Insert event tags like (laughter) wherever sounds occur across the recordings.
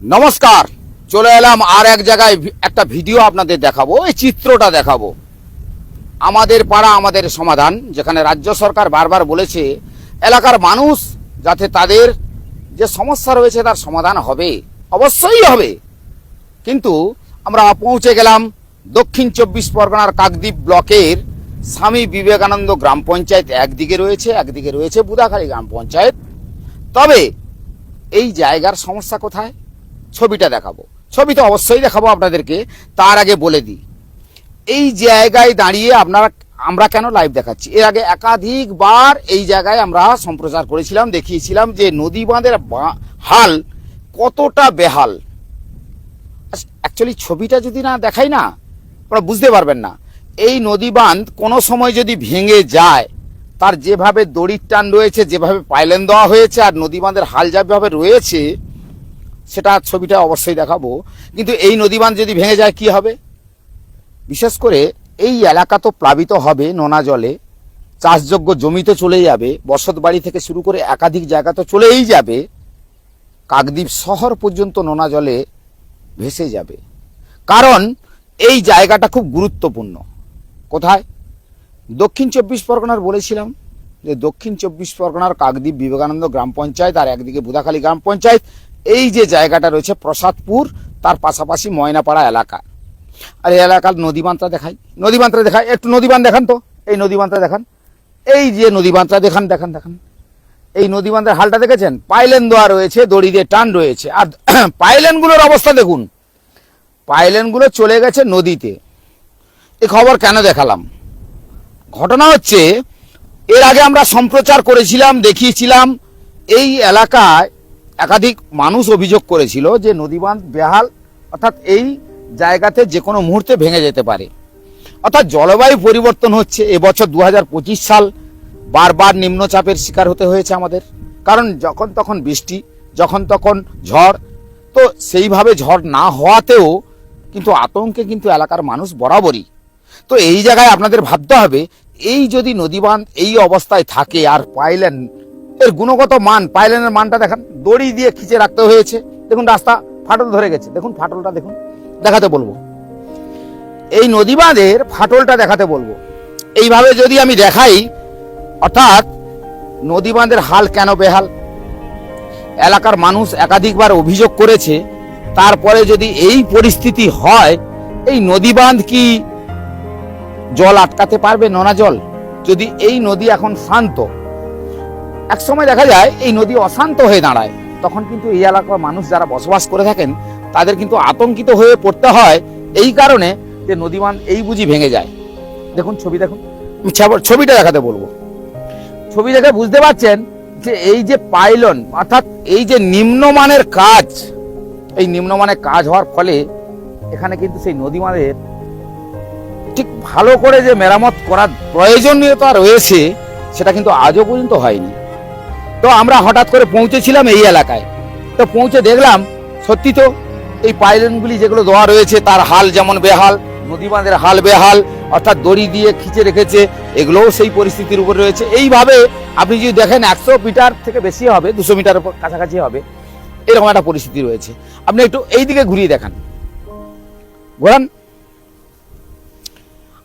নমস্কার, চলে এলাম আর এক জায়গায় একটা ভিডিও আপনাদের দেখাবো, এই চিত্রটা দেখাবো। আমাদের পাড়া, আমাদের সমাধান, যেখানে রাজ্য সরকার বারবার বলেছে, এলাকার মানুষ যাতে তাদের যে সমস্যা রয়েছে তার সমাধান হবে, অবশ্যই হবে। কিন্তু আমরা পৌঁছে গেলাম দক্ষিণ চব্বিশ পরগনার কাকদ্বীপ ব্লকের স্বামী বিবেকানন্দ গ্রাম পঞ্চায়েত। একদিকে রয়েছে একদিকে রয়েছে বুদাখালী গ্রাম পঞ্চায়েত। তবে এই জায়গার সমস্যা কোথায়? ছবিটা দেখাবো। ছবি তো অবশ্যই দেখাবো আপনাদেরকে, তার আগে বলে দিই। এই জায়গায় দাঁড়িয়ে আপনারা, আমরা কেন লাইভ দেখাচ্ছি? এর আগে একাধিকবার এই জায়গায় আমরা সম্প্রচার করেছিলাম, দেখিয়েছিলাম যে নদী বাঁধের হাল কতটা বেহাল। অ্যাকচুয়ালি ছবিটা যদি না দেখাই না, আপনারা বুঝতে পারবেন না। এই নদী বাঁধ কোনো সময় যদি ভেঙে যায়, তার যেভাবে দড়ির টান রয়েছে, যেভাবে পাইলেন দেওয়া হয়েছে, আর নদী বাঁধের হাল যেভাবে রয়েছে সেটা ছবিটা অবশ্যই দেখাবো। কিন্তু এই নদী বাঁধ যদি ভেঙে যায়, কি হবে? বিশেষ করে এই এলাকা তো প্লাবিত হবে নোনা জলে। চাষযোগ্য জমিতে চলে যাবে, বসত বাড়ি থেকে শুরু করে একাধিক জায়গা তো চলেই যাবে। কাকদ্বীপ শহর পর্যন্ত নোনা জলে ভেসে যাবে। কারণ এই জায়গাটা খুব গুরুত্বপূর্ণ। কোথায়? দক্ষিণ চব্বিশ পরগনার বলেছিলাম যে দক্ষিণ চব্বিশ পরগনার কাকদ্বীপ বিবেকানন্দ গ্রাম পঞ্চায়েত আর একদিকে বুদাখালী গ্রাম পঞ্চায়েত এই যে জায়গাটা রয়েছে প্রসাদপুর, তার পাশাপাশি ময়নাপাড়া এলাকা। আর এই এলাকার নদী বাঁধটা দেখাই। নদী বাঁধটা দেখাই, একটু নদী বাঁধ দেখান তো। এই নদী বাঁধটা দেখান। এই যে নদী বাঁধটা দেখান দেখান দেখান। এই নদী বাঁধের হালটা দেখেছেন? পাইলেন দেওয়া রয়েছে দড়ি দিয়ে টান রয়েছে। আর (clears throat) পাইলেনগুলোর অবস্থা দেখুন। পাইলেনগুলো চলে গেছে নদীতে। এ খবর কেন দেখালাম? ঘটনা হচ্ছে, এর আগে আমরা সম্প্রচার করেছিলাম, দেখিয়েছিলাম, এই এলাকায় একাধিক মানুষ অভিযোগ করেছিল যে নদীবাঁধ বেহাল, অর্থাৎ এই জায়গাতে যে কোনো মুহূর্তে ভেঙে যেতে পারে। অর্থাৎ জলবায়ু পরিবর্তন হচ্ছে এবছর দু হাজার পঁচিশ সাল বারবার নিম্নচাপের শিকার হতে হয়েছে আমাদের। কারণ যখন তখন বৃষ্টি, যখন তখন ঝড়, তো সেইভাবে ঝড় না হওয়াতেও কিন্তু আতঙ্কে কিন্তু এলাকার মানুষ বরাবরই। তো এই জায়গায় আপনাদের ভাবতে হবে, এই যদি নদীবাঁধ এই অবস্থায় থাকে আর পাইলেন এর গুণগত মান পাইলেনের মানটা দেখান, দড়ি দিয়ে খিচে রাখতে হয়েছে। দেখুন, রাস্তা ফাটল ধরে গেছে। দেখুন, ফাটলটা দেখুন, দেখাতে বলব। এই নদী বাঁধের ফাটলটা দেখাতে বলব। এইভাবে যদি আমি দেখাই, অর্থাৎ নদী বাঁধের হাল কেন বেহাল? এলাকার মানুষ একাধিকবার অভিযোগ করেছে, তারপরে যদি এই পরিস্থিতি হয়, এই নদী বাঁধ কি জল আটকাতে পারবে নোনা জল যদি এই নদী এখন শান্ত এক সময় দেখা যায় এই নদী অশান্ত হয়ে দাঁড়ায়। তখন কিন্তু এই এলাকার মানুষ যারা বসবাস করে থাকেন, তাদের কিন্তু আতঙ্কিত হয়ে পড়তে হয় এই কারণে যে নদীমান এই বুঝি ভেঙে যায়। দেখুন ছবি দেখুন। ছবিটা দেখাতে বলব। ছবি দেখে বুঝতে পারছেন যে এই যে পাইলন, অর্থাৎ এই যে নিম্নমানের কাজ, এই নিম্নমানের কাজ হওয়ার ফলে এখানে কিন্তু সেই নদী বাঁধের ঠিক ভালো করে যে মেরামত করার প্রয়োজনীয়তা রয়েছে, সেটা কিন্তু আজও পর্যন্ত হয়নি। তো আমরা হঠাৎ করে পৌঁছেছিলাম এই এলাকায়। তো পৌঁছে দেখলাম, সত্যি তো, এই পাইলনগুলি যেগুলো দেওয়া রয়েছে, তার হাল যেমন বেহাল নদী বাঁধের হাল বেহাল, অর্থাৎ দড়ি দিয়ে খিচে রেখেছে, এগুলোও সেই পরিস্থিতির উপর রয়েছে। এইভাবে আপনি যদি দেখেন, একশো মিটার থেকে বেশি হবে, দুশো মিটার কাছাকাছি হবে, এরকম একটা পরিস্থিতি রয়েছে। আপনি একটু এই দিকে ঘুরিয়ে দেখান। ঘোরান।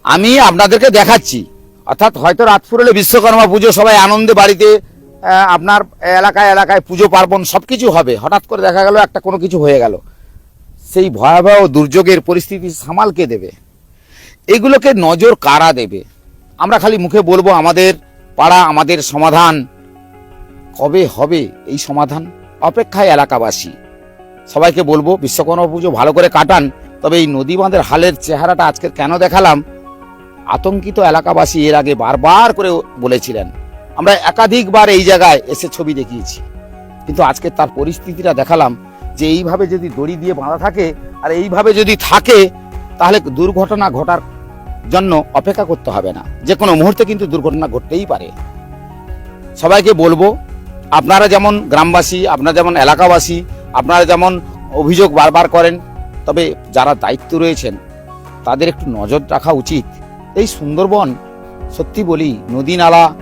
আমি আপনাদেরকে দেখাচ্ছি। অর্থাৎ হয়তো রাত ফুরলে বিশ্বকর্মা পুজো সবাই আনন্দে বাড়িতে আপনার এলাকায় এলাকায় পুজো, পার্বণ সব কিছু হবে। হঠাৎ করে দেখা গেল একটা কোনো কিছু হয়ে গেল। সেই ভয়াবহ দুর্যোগের পরিস্থিতি সামালকে দেবে? এগুলোকে নজর কারা দেবে? আমরা খালি মুখে বলব, আমাদের পাড়া, আমাদের সমাধান। কবে হবে এই সমাধান? অপেক্ষায় এলাকাবাসী। সবাইকে বলব, বিশ্বকর্মা পুজো ভালো করে কাটান। তবে এই নদী বাঁধের হালের চেহারাটা আজকে কেন দেখালাম? আতঙ্কিত এলাকাবাসী এর আগে বারবার করে বলেছিলেন। আমরা একাধিকবার এই জায়গায় এসে ছবি দেখিয়েছি। কিন্তু আজকে তার পরিস্থিতিটা দেখালাম যে এইভাবে যদি দড়ি দিয়ে বাঁধা থাকে আর এইভাবে যদি থাকে, তাহলে দুর্ঘটনা ঘটার জন্য অপেক্ষা করতে হবে না। যে কোনো মুহূর্তে কিন্তু দুর্ঘটনা ঘটতেই পারে। সবাইকে বলব, আপনারা যেমন গ্রামবাসী, আপনারা যেমন এলাকাবাসী, আপনারা যেমন অভিযোগ বারবার করেন, তবে যারা দায়িত্ব রয়েছেন, তাদের একটু নজর রাখা উচিত। এই সুন্দরবন, সত্যি বলি, নদী নালা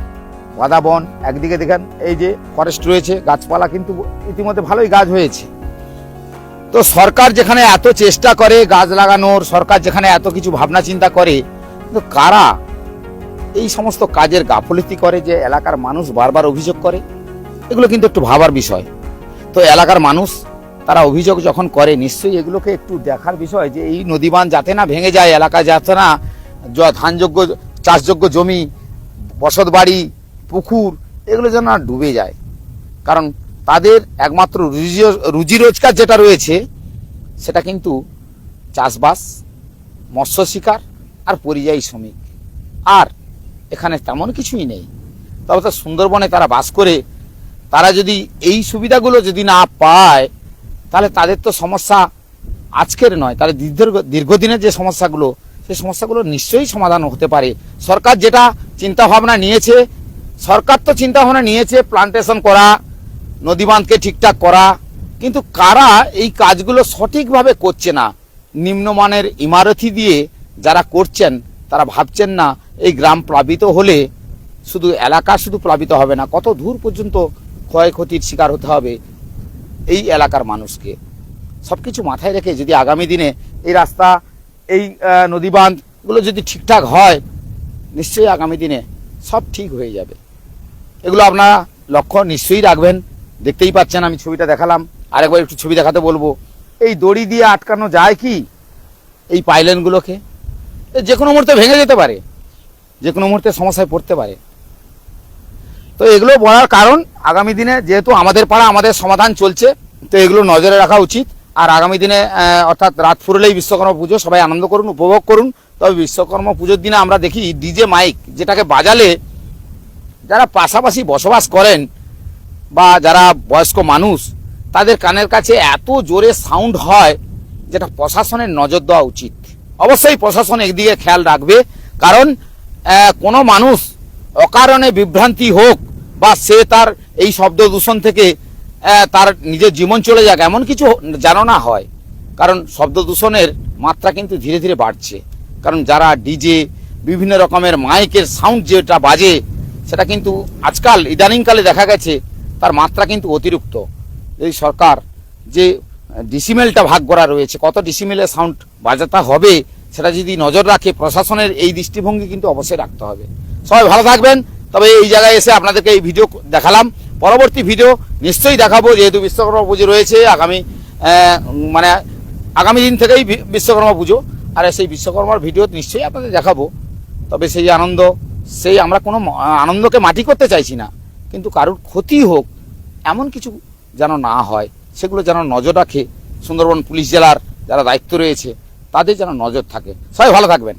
বাদা বন, একদিকে দেখেন এই যে ফরেস্ট রয়েছে, গাছপালা কিন্তু ইতিমধ্যে ভালোই গাছ হয়েছে। তো সরকার যেখানে এত চেষ্টা করে গাছ লাগানোর, সরকার যেখানে এত কিছু ভাবনা চিন্তা করে, কিন্তু কারা এই সমস্ত কাজের গাফলতি করে যে এলাকার মানুষ বারবার অভিযোগ করে? এগুলো কিন্তু একটু ভাবার বিষয়। তো এলাকার মানুষ তারা অভিযোগ যখন করে, নিশ্চয়ই এগুলোকে একটু দেখার বিষয় যে এই নদীবান যাতে না ভেঙে যায় এলাকা যাতে না ধানযোগ্য, চাষযোগ্য জমি বসত বাড়ি পুকুর, এগুলো যেন না ডুবে যায়। কারণ তাদের একমাত্র রুজি রুজি রোজগার যেটা রয়েছে, সেটা কিন্তু চাষবাস, মৎস্য শিকার আর পরিযায়ী শ্রমিক। আর এখানে তেমন কিছুই নেই। তবে তো সুন্দরবনে তারা বাস করে, তারা যদি এই সুবিধাগুলো যদি না পায়, তাহলে তাদের তো সমস্যা আজকের নয়, তাহলে দীর্ঘ, দীর্ঘদিনের যে সমস্যাগুলো, সেই সমস্যাগুলো নিশ্চয়ই সমাধান হতে পারে। সরকার যেটা চিন্তা ভাবনা নিয়েছে সরকার তো চিন্তা ভাবনা নিয়েছে প্লান্টেশন করা নদীবাঁধকে ঠিকঠাক করা কিন্তু কারা এই কাজগুলো সঠিকভাবে করছে না? নিম্নমানের ইমারতি দিয়ে যারা করছেন তারা ভাবছেন না এই গ্রাম প্লাবিত হলে শুধু এলাকা শুধু প্লাবিত হবে না কত দূর পর্যন্ত ক্ষয়ক্ষতির শিকার হতে হবে এই এলাকার মানুষকে। সব কিছু মাথায় রেখে যদি আগামী দিনে এই রাস্তা এই আহ, নদীবাঁধগুলো যদি ঠিকঠাক হয় নিশ্চয়ই আগামী দিনে সব ঠিক হয়ে যাবে। এগুলো আপনারা লক্ষ্য নিশ্চয়ই রাখবেন। দেখতেই পাচ্ছেন, আমি ছবিটা দেখালাম। আরেকবার একটু ছবি দেখাতে বলব। এই দড়ি দিয়ে আটকানো যায় কি? এই পাইলেনগুলোকে যে কোনো মুহূর্তে ভেঙে যেতে পারে। যে কোনো মুহূর্তে সমস্যায় পড়তে পারে। তো এগুলো বলার কারণ, আগামী দিনে যেহেতু আমাদের পাড়া, আমাদের সমাধান চলছে, তো এগুলো নজরে রাখা উচিত। আর আগামী দিনে অর্থাৎ রাত ফুরলেই বিশ্বকর্মা পুজো, সবাই আনন্দ করুন, উপভোগ করুন। তবে বিশ্বকর্মা পুজোর দিনে আমরা দেখি, ডিজে মাইক, যেটাকে বাজালে যারা পাশাপাশি বসবাস করেন বা যারা বয়স্ক মানুষ, তাদের কানের কাছে এত জোরে সাউন্ড হয় যেটা প্রশাসনের নজর দেওয়া উচিত। অবশ্যই প্রশাসন একদিকে খেয়াল রাখবে, কারণ কোনো মানুষ অকারণে বিভ্রান্তি হোক বা সে তার এই শব্দ দূষণ থেকে তার নিজের জীবন চলে যাক, এমন কিছু যেন না হয়। কারণ শব্দ দূষণের মাত্রা কিন্তু ধীরে ধীরে বাড়ছে। কারণ যারা ডিজে, বিভিন্ন রকমের মাইকের সাউন্ড যেটা বাজে সেটা কিন্তু আজকাল ইদানিংকালে দেখা গেছে, তার মাত্রা কিন্তু অতিরিক্ত। এই সরকার যে ডিসিমেলটা ভাগ করা রয়েছে, কত ডিসিমেলে সাউন্ড বাজাতে হবে, সেটা যদি নজর রাখে, প্রশাসনের এই দৃষ্টিভঙ্গি কিন্তু অবশ্যই রাখতে হবে। সবাই ভালো থাকবেন, তবে এই জায়গায় এসে আপনাদেরকে এই ভিডিও দেখালাম। পরবর্তী ভিডিও নিশ্চয়ই দেখাবো, যেহেতু বিশ্বকর্মা পুজো রয়েছে, আগামী মানে আগামী দিন থেকেই বিশ্বকর্মা পুজো। আর সেই বিশ্বকর্মার ভিডিও নিশ্চয়ই আপনাদের দেখাবো। তবে সেই আনন্দ সেই আমরা কোনো আনন্দকে মাটি করতে চাইছি না। কিন্তু কারুর ক্ষতি হোক, এমন কিছু যেন না হয়, সেগুলো যেন নজর রাখে সুন্দরবন পুলিশ জেলার যারা দায়িত্ব রয়েছে, তাদের যেন নজর থাকে। সবাই ভালো থাকবেন।